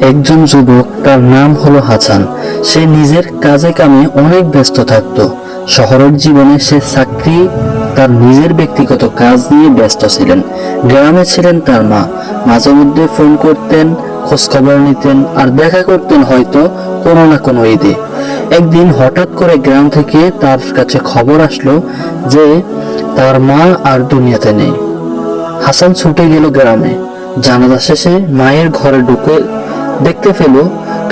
একজন যুবক, তার নাম হলো হাসান সে নিজের কাজে কামে অনেক ব্যস্ত থাকত। শহরের জীবনে সে চাকরি, তার নিজের ব্যক্তিগত কাজ নিয়ে ব্যস্ত ছিলেন। গ্রামে ছিলেন তার মা। মাঝে মধ্যে ফোন করতেন খোঁজ খবর নিতেন আর দেখা করতেন হয়তো কোনো না কোনো ঈদে। একদিন হঠাৎ করে গ্রাম থেকে তার কাছে খবর আসলো যে তার মা আর দুনিয়াতে নেই। হাসান ছুটে গেল গ্রামে। জানাজা শেষে মায়ের ঘরে ঢুকে দেখতে পেল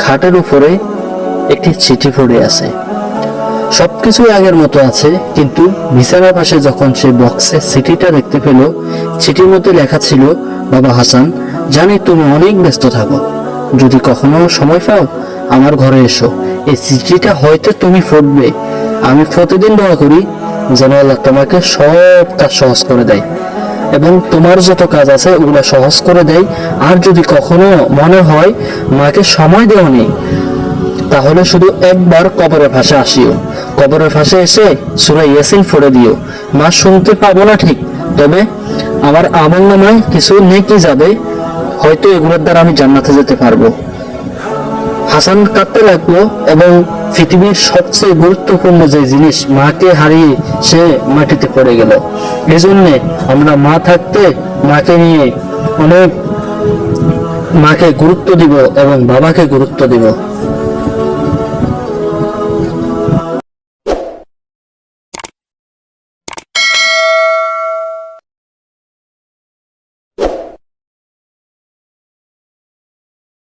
খাটের উপরে একটি চিঠি পড়ে আছে। সবকিছুই আগের মতো আছে, কিন্তু বিছানার পাশে যখন সে বক্সে চিঠিটা দেখতে পেল, চিঠির মধ্যে লেখা ছিল, বাবা হাসান, জানি তুমি অনেক ব্যস্ত থাকো। যদি কখনো সময় পাও, আমার ঘরে এসো। এই চিঠিটা হয়তো তুমি ফুটবে আমি প্রতিদিন দোয়া করি, যেন আল্লাহ তোমাকে সব কাজ সহজ করে দেয়। এবং তোমার যত কাজ আছে ওগুলো সহজ করে দেয়। আর যদি কখনো মনে হয় মাকে সময় দেওয়া নেই, তাহলে শুধু একবার কবরের ভাষা আসিও। কবরের ভাষা এসে সুরা ইয়াসিন ফোড়ে দিও। মা শুনতে পাবো না ঠিক, তবে আমার আমল নামায় কিছু নেকি যাবে, হয়তো এগুলোর দ্বারা আমি জান্নাতে যেতে পারব। হাসান কাঁদতে লাগল এবং পৃথিবীর সবচেয়ে গুরুত্বপূর্ণ যে জিনিস মাকে হারিয়ে সে মাটিতে পড়ে গেল। এই জন্যে আমরা মা থাকতে মাকে নিয়ে অনেক মাকে গুরুত্ব দিব এবং বাবাকে গুরুত্ব দিব।